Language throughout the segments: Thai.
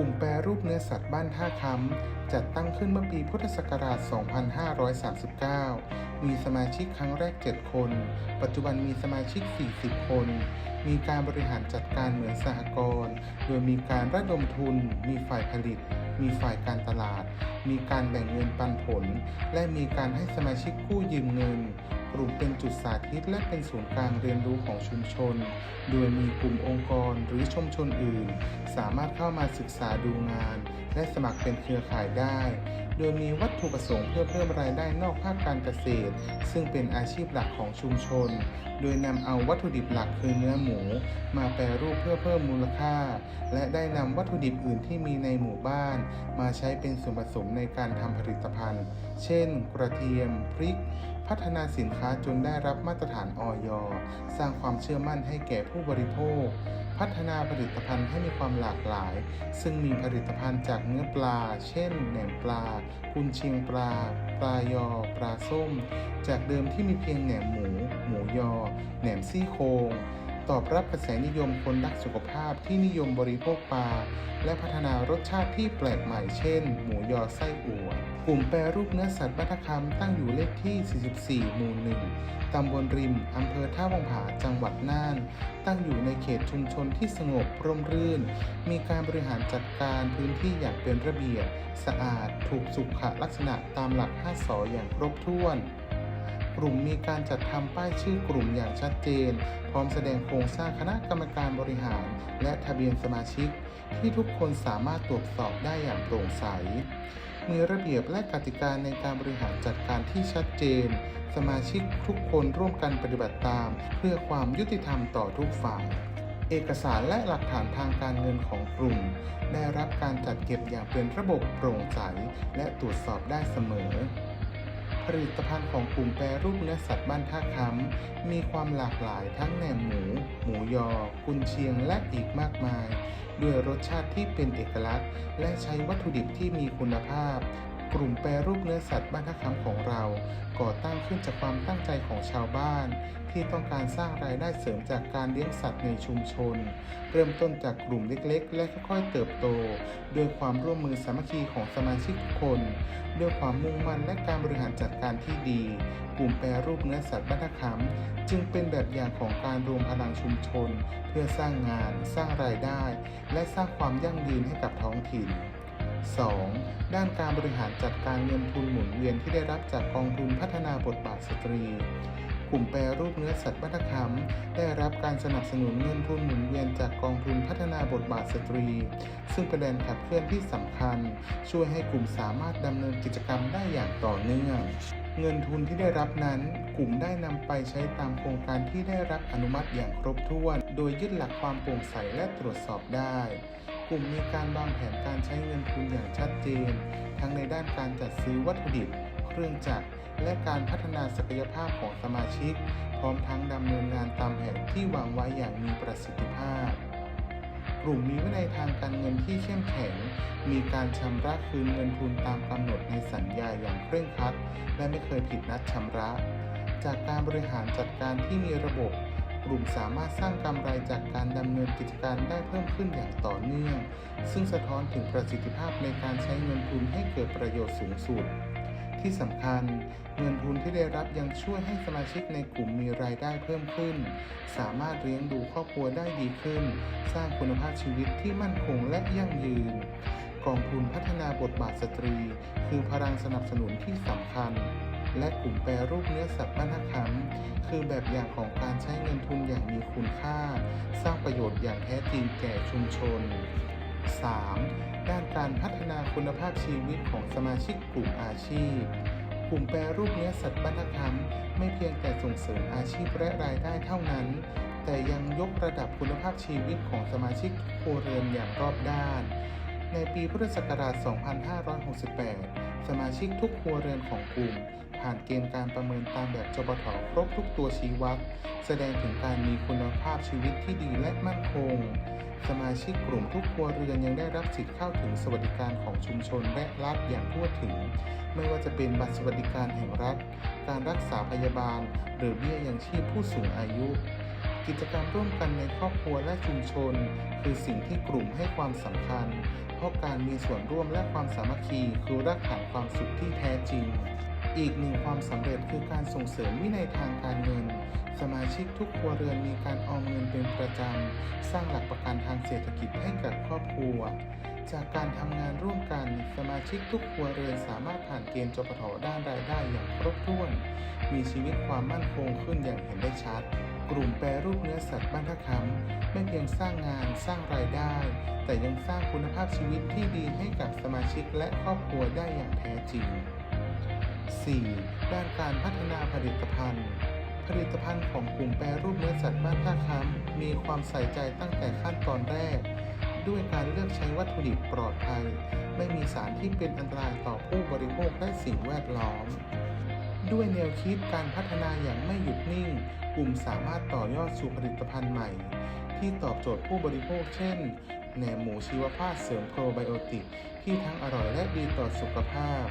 กลุ่มแปรรูปเนื้อสัตว์บ้านท่าคำจัดตั้งขึ้นเมื่อปีพุทธศักราช 2539 มีสมาชิกครั้งแรก 7 คน ปัจจุบันมีสมาชิก 40 คน มีการบริหารจัดการเหมือนสหกรณ์ โดยมีการระดมทุน มีฝ่ายผลิต มีฝ่ายการตลาด มีการแบ่งเงินปันผล และมีการให้สมาชิกกู้ยืมเงิน กลุ่มเป็นจุดสาธิตและเป็นศูนย์กลางเรียนรู้ของชุมชน โดยมีกลุ่มองค์กรหรือชุมชนอื่น สามารถเข้ามาศึกษาดูงาน และสมัครเป็นเครือข่ายได้ โดยมีวัตถุประสงค์เพื่อเพิ่มรายได้นอกภาคการเกษตร ซึ่งเป็นอาชีพหลักของชุมชน โดยนำเอาวัตถุดิบหลักคือเนื้อหมู มาแปรรูปเพื่อเพิ่มมูลค่า และได้นำวัตถุดิบอื่นที่มีในหมู่บ้าน มาใช้เป็นส่วนผสมในการทำผลิตภัณฑ์ เช่น กระเทียม พริก พัฒนาสินค้าจนได้รับมาตรฐานออยสร้างความเชื่อมั่นให้แก่ผู้บริโภค พัฒนาผลิตภัณฑ์ให้มีความหลากหลาย ซึ่งมีผลิตภัณฑ์จากเนื้อปลา เช่น แหนมปลา กุนเชียงปลา ปลายอ ปลาส้ม จากเดิมที่มีเพียงแหนมหมู หมูยอ แหนมซี่โครง ตอบรับกระแสนิยมคนรักสุขภาพที่นิยมบริโภคปลา และพัฒนารสชาติที่แปลกใหม่เช่น หมูยอไส้อั่วกลุ่มแปรรูปเนื้อสัตว์บัตคำตั้งอยู่เลขที่ 44 หมู่ 1 ตำบลริม อำเภอท่าวังผา จังหวัดน่าน ตั้งอยู่ในเขตชุมชนที่สงบร่มรื่น มีการบริหารจัดการพื้นที่อย่างเป็นระเบียบ สะอาด ถูกสุขลักษณะตามหลัก 5สออย่างครบถ้วน กลุ่มมีการจัดทำป้ายชื่อกลุ่มอย่างชัดเจน พร้อมแสดงโครงสร้างคณะกรรมการบริหาร และทะเบียนสมาชิก ที่ทุกคนสามารถตรวจสอบได้อย่างโปร่งใส มีระเบียบและกติกาในการบริหารจัดการที่ชัดเจน สมาชิกทุกคนร่วมกันปฏิบัติตาม เพื่อความยุติธรรมต่อทุกฝ่ายเอกสารและหลักฐานทางการเงินของกลุ่ม ได้รับการจัดเก็บอย่างเป็นระบบโปร่งใส และตรวจสอบได้เสมอ ผลิตภัณฑ์ของกลุ่มแปรรูปเนื้อสัตว์บ้านท่าค้ำมีความหลากหลายทั้งแหนมหมู หมูยอ กุนเชียงและอีกมากมาย ด้วยรสชาติที่เป็นเอกลักษณ์ และใช้วัตถุดิบที่มีคุณภาพ กลุ่มแปรรูปเนื้อสัตว์บ้านท่าค้ำของเราก่อตั้ง ขึ้นจากความตั้งใจของชาวบ้าน ที่ต้องการสร้างรายได้เสริมจากการเลี้ยงสัตว์ในชุมชน เริ่มต้นจากกลุ่มเล็กๆ และค่อยๆเติบโต ด้วยความร่วมมือสามัคคีของสมาชิกทุกคน ด้วยความมุ่งมั่นและการบริหารจัดการที่ดี กลุ่มแปรรูปเนื้อสัตว์บ้านท่าค้ำจึงเป็นแบบอย่างของการรวมพลังชุมชน เพื่อสร้างงาน สร้างรายได้ และสร้างความยั่งยืนให้กับท้องถิ่น 2. ด้านการบริหารจัดการเงินทุนหมุนเวียนที่ได้รับจากกองทุนพัฒนาบทบาทสตรี กลุ่มแปรรูปเนื้อสัตว์บ้านท่าค้ำได้รับการสนับสนุนเงินทุนหมุนเวียนจากกองทุนพัฒนาบทบาทสตรี ซึ่งเป็นแรงขับเคลื่อนที่สำคัญ ช่วยให้กลุ่มสามารถดำเนินกิจกรรมได้อย่างต่อเนื่องเงินทุนที่ได้รับนั้น กลุ่มได้นำไปใช้ตามโครงการที่ได้รับอนุมัติอย่างครบถ้วน โดยยึดหลักความโปร่งใสและตรวจสอบได้ กลุ่มมีการวางแผนการใช้เงินทุนอย่างชัดเจน ทั้งในด้านการจัดซื้อวัตถุดิบ เครื่องจักร และการพัฒนาศักยภาพของสมาชิก พร้อมทั้งดำเนินงานตามแผนที่วางไว้อย่างมีประสิทธิภาพ กลุ่มมีวินัยทางการเงินที่เข้มแข็ง มีการชำระคืนเงินทุนตามกำหนดในสัญญาอย่างเคร่งครัด และไม่เคยผิดนัดชำระ จากการบริหารจัดการที่มีระบบ กลุ่มสามารถสร้างกำไรจากการดำเนินกิจการได้เพิ่มขึ้นอย่างต่อเนื่อง ซึ่งสะท้อนถึงประสิทธิภาพในการใช้เงินทุนให้เกิดประโยชน์สูงสุด ที่สำคัญ เงินทุนที่ได้รับยังช่วยให้สมาชิกในกลุ่มมีรายได้เพิ่มขึ้น สามารถเลี้ยงดูครอบครัวได้ดีขึ้น สร้างคุณภาพชีวิตที่มั่นคงและยั่งยืน กองทุนพัฒนาบทบาทสตรี คือพลังสนับสนุนที่สำคัญ และกลุ่มแปรรูปเนื้อสัตว์บ้านนาคำ คือแบบอย่างของการใช้เงินทุนอย่างมีคุณค่า สร้างประโยชน์อย่างแท้จริงแก่ชุมชน 3. ด้านการพัฒนาคุณภาพชีวิตของสมาชิกกลุ่มอาชีพ กลุ่มแปรรูปเนื้อสัตว์บ้านนาคำไม่เพียงแต่ส่งเสริมอาชีพและรายได้เท่านั้น แต่ยังยกระดับคุณภาพชีวิตของสมาชิกทุกครัวเรือนอย่างรอบด้าน ในปีพุทธศักราช 2568 สมาชิกทุกครัวเรือนของกลุ่ม ผ่านเกณฑ์การประเมินตามแบบจปทครบทุกตัวชี้วัด แสดงถึงการมีคุณภาพชีวิตที่ดีและมั่นคง สมาชิกกลุ่มทุกครัวเรือนยังได้รับสิทธิ์เข้าถึงสวัสดิการของชุมชนและรัฐอย่างทั่วถึง ไม่ว่าจะเป็นบัตรสวัสดิการแห่งรัฐ การรักษาพยาบาล หรือเบี้ยยังชีพผู้สูงอายุ กิจกรรมร่วมกันในครอบครัวและชุมชน คือสิ่งที่กลุ่มให้ความสำคัญ เพราะการมีส่วนร่วมและความสามัคคีคือรากฐานความสุขที่แท้จริง อีกหนึ่งความสำเร็จคือการส่งเสริมวินัยทางการเงิน สมาชิกทุกครัวเรือนมีการออมเงินเป็นประจำ สร้างหลักประกันทางเศรษฐกิจให้กับครอบครัว จากการทำงานร่วมกัน สมาชิกทุกครัวเรือนสามารถผ่านเกณฑ์จปทด้านรายได้อย่างครบถ้วน มีชีวิตความมั่นคงขึ้นอย่างเห็นได้ชัด กลุ่มแปรรูปเนื้อสัตว์บ้านท่าคำไม่เพียงสร้างงานสร้างรายได้ แต่ยังสร้างคุณภาพชีวิตที่ดีให้กับสมาชิกและครอบครัวได้อย่างแท้จริง 4. ด้านการพัฒนาผลิตภัณฑ์ ผลิตภัณฑ์ของกลุ่มแปรรูปเนื้อสัตว์บ้านท่าคำมีความใส่ใจตั้งแต่ขั้นตอนแรก ด้วยการเลือกใช้วัตถุดิบปลอดภัย ไม่มีสารที่เป็นอันตรายต่อผู้บริโภคและสิ่งแวดล้อม ด้วยแนวคิดการพัฒนาอย่างไม่หยุดนิ่ง กลุ่มสามารถต่อยอดสู่ผลิตภัณฑ์ใหม่ ที่ตอบโจทย์ผู้บริโภคเช่นแหนมหมูชีวภาพเสริมโปรไบโอติกที่ทั้งอร่อยและดีต่อสุขภาพ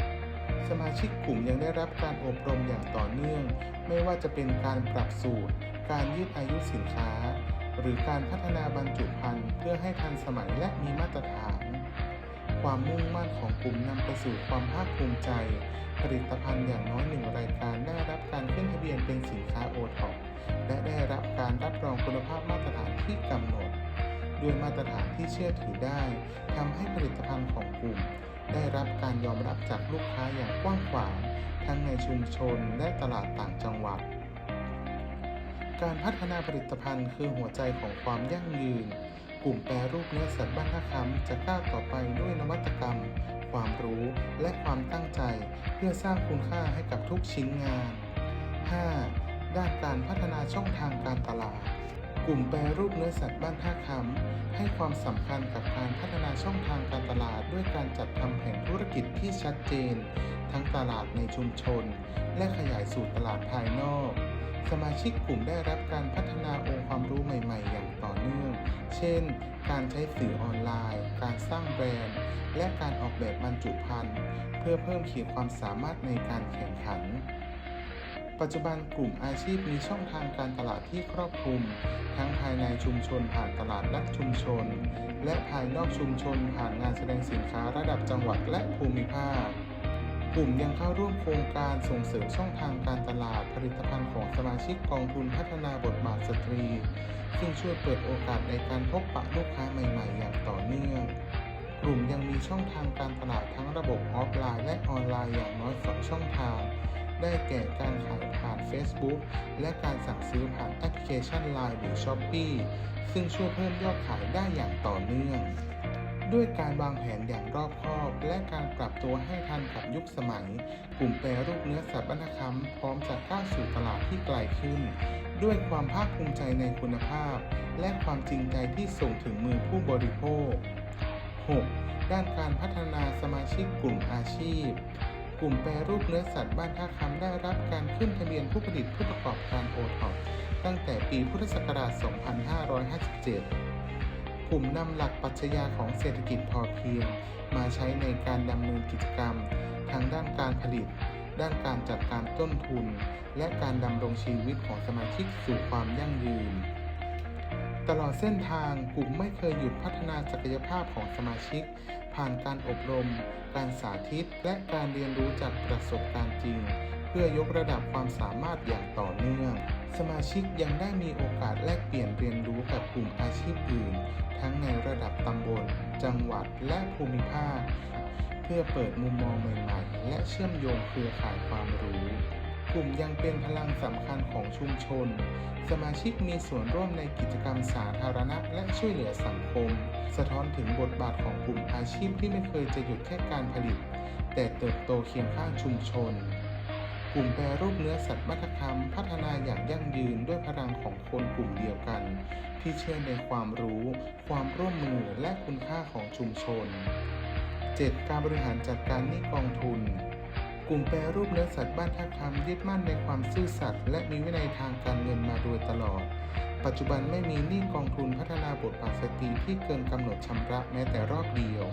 สมาชิกกลุ่มยังได้รับการอบรมอย่างต่อเนื่อง ไม่ว่าจะเป็นการปรับสูตร การยืดอายุสินค้า หรือการพัฒนาบรรจุภัณฑ์เพื่อให้ทันสมัยและมีมาตรฐาน ความมุ่งมั่นของกลุ่มนำไปสู่ความภาคภูมิใจ ผลิตภัณฑ์อย่างน้อยหนึ่งรายการได้รับการขึ้นทะเบียนเป็นสินค้าโอท็อปและได้รับการรับรองคุณภาพมาตรฐานที่กำหนด ด้วยมาตรฐานที่เชื่อถือได้ทำให้ผลิตภัณฑ์ของกลุ่ม ได้รับการยอมรับจากลูกค้าอย่างกว้างขวาง ทั้งในชุมชนและตลาดต่างจังหวัด การพัฒนาผลิตภัณฑ์คือหัวใจของความยั่งยืน กลุ่มแปรรูปเนื้อสัตว์บ้านท่าคำจะก้าวต่อไปด้วยนวัตกรรม ความรู้และความตั้งใจ เพื่อสร้างคุณค่าให้กับทุกชิ้นงาน 5. ด้านการพัฒนาช่องทางการตลาด กลุ่มแปรรูปเนื้อสัตว์บ้านท่าคำให้ความสำคัญกับการพัฒนาช่องทางการตลาดด้วยการจัดทำแผนธุรกิจที่ชัดเจน ทั้งตลาดในชุมชน และขยายสู่ตลาดภายนอก สมาชิกกลุ่มได้รับการพัฒนาองค์ความรู้ใหม่ ๆ อย่างต่อเนื่อง เช่น การใช้สื่อออนไลน์ การสร้างแบรนด์ และการออกแบบบรรจุภัณฑ์เพื่อเพิ่มขีดความสามารถในการแข่งขัน ปัจจุบันกลุ่มอาชีพมีช่องทางการตลาดที่ครอบคลุม ทั้งภายในชุมชนผ่านตลาดนัดชุมชน และภายนอกชุมชนผ่านงานแสดงสินค้าระดับจังหวัดและภูมิภาค กลุ่มยังเข้าร่วมโครงการส่งเสริมช่องทางการตลาดผลิตภัณฑ์ของสมาชิกกองทุนพัฒนาบทบาทสตรี ซึ่งช่วยเปิดโอกาสในการพบปะลูกค้าใหม่ ๆ อย่างต่อเนื่องกลุ่มยังมีช่องทางการตลาดทั้งระบบออฟไลน์และออนไลน์อย่างน้อย2ช่องทาง ได้แก่การขายผ่าน Facebook และการสั่งซื้อผ่านแอปพลิเคชัน Line หรือ Shopee ซึ่งช่วยเพิ่มยอดขายได้อย่างต่อเนื่อง ด้วยการวางแผนอย่างรอบคอบ และการปรับตัวให้ทันกับยุคสมัย กลุ่มแปรรูปเนื้อสัตว์บรรคำพร้อมจะก้าวสู่ตลาดที่ไกลขึ้น ด้วยความภาคภูมิใจในคุณภาพ และความจริงใจที่ส่งถึงมือผู้บริโภค 6. ด้านการพัฒนาสมาชิกกลุ่มอาชีพ กลุ่มแปรรูปเนื้อสัตว์บ้านท่าคำได้รับการขึ้นทะเบียนผู้ผลิตผู้ประกอบการโอท็อปตั้งแต่ปีพุทธศักราช 2557 กลุ่มนำหลักปรัชญาของเศรษฐกิจพอเพียง มาใช้ในการดำเนินกิจกรรมทั้งด้านการผลิต ด้านการจัดการต้นทุน และการดำรงชีวิตของสมาชิกสู่ความยั่งยืน ตลอดเส้นทางกลุ่มไม่เคยหยุดพัฒนาศักยภาพของสมาชิก ผ่านการอบรม การสาธิต และการเรียนรู้จากประสบการณ์จริง เพื่อยกระดับความสามารถอย่างต่อเนื่อง สมาชิกยังได้มีโอกาสแลกเปลี่ยนเรียนรู้กับกลุ่มอาชีพอื่น ทั้งในระดับตำบล จังหวัดและภูมิภาค เพื่อเปิดมุมมองใหม่ ๆ และเชื่อมโยงเครือข่ายความรู้ กลุ่มยังเป็นพลังสำคัญของชุมชน สมาชิกมีส่วนร่วมในกิจกรรมสาธารณะและช่วยเหลือสังคม สะท้อนถึงบทบาทของกลุ่มอาชีพที่ไม่เคยจะหยุดแค่การผลิต แต่เติบโตเคียงข้างชุมชน กลุ่มแปรรูปเนื้อสัตว์วัฒกรรม พัฒนาอย่างยั่งยืนด้วยพลังของคนกลุ่มเดียวกัน ที่เชื่อในความรู้ ความร่วมมือและคุณค่าของชุมชน 7. การบริหารจัดการหนี้กองทุน กลุ่มแปรรูปเนื้อสัตว์บ้านท่าคำยึดมั่นในความซื่อสัตย์และมีวินัยทางการเงินมาโดยตลอด ปัจจุบันไม่มีหนี้กองทุนพัฒนาบทบาทสตรีที่เกินกำหนดชำระแม้แต่รอบเดียว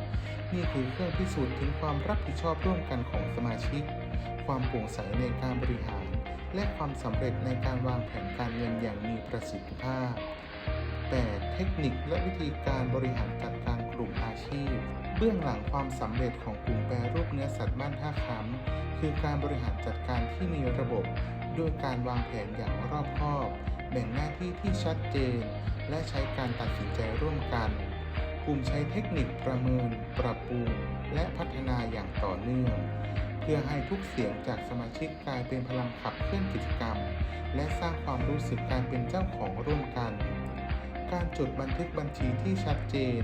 นี่คือเครื่องพิสูจน์ถึงความรับผิดชอบร่วมกันของสมาชิก ความโปร่งใสในการบริหาร และความสำเร็จในการวางแผนการเงินอย่างมีประสิทธิภาพ 8. เทคนิคและวิธีการบริหารจัดการกลุ่มอาชีพ เบื้องหลังความสำเร็จของกลุ่มแปรรูปเนื้อสัตว์บ้านท่าคำ คือการบริหารจัดการที่มีระบบด้วยการวางแผนอย่างรอบคอบ แบ่งหน้าที่ที่ชัดเจน และใช้การตัดสินใจร่วมกัน กลุ่มใช้เทคนิคประเมิน ปรับปรุง และพัฒนาอย่างต่อเนื่อง เพื่อให้ทุกเสียงจากสมาชิกกลายเป็นพลังขับเคลื่อนกิจกรรม และสร้างความรู้สึกการเป็นเจ้าของร่วมกัน การจดบันทึกบัญชีที่ชัดเจน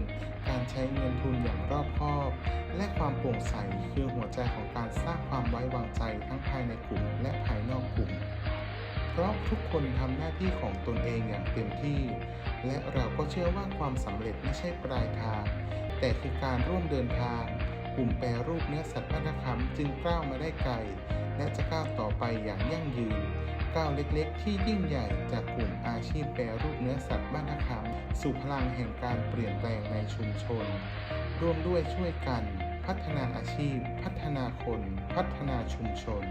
การใช้เงินทุนอย่างรอบคอบ และความโปร่งใสคือหัวใจของการสร้างความไว้วางใจทั้งภายในกลุ่ม และภายนอกกลุ่ม เพราะทุกคนทำหน้าที่ของตนเองอย่างเต็มที่ และเราก็เชื่อว่าความสำเร็จไม่ใช่ปลายทาง แต่คือการร่วมเดินทาง กลุ่มแปรรูปเนื้อสัตว์บ้านนาคำจึงก้าวมาได้ไกล และจะก้าวต่อไปอย่างยั่งยืน ก้าวเล็กๆ ที่ยิ่งใหญ่จากกลุ่มอาชีพแปรรูปเนื้อสัตว์บ้านนาคำสู่พลังแห่งการเปลี่ยนแปลงในชุมชน ร่วมด้วยช่วยกัน พัฒนาอาชีพ พัฒนาคน พัฒนาชุมชน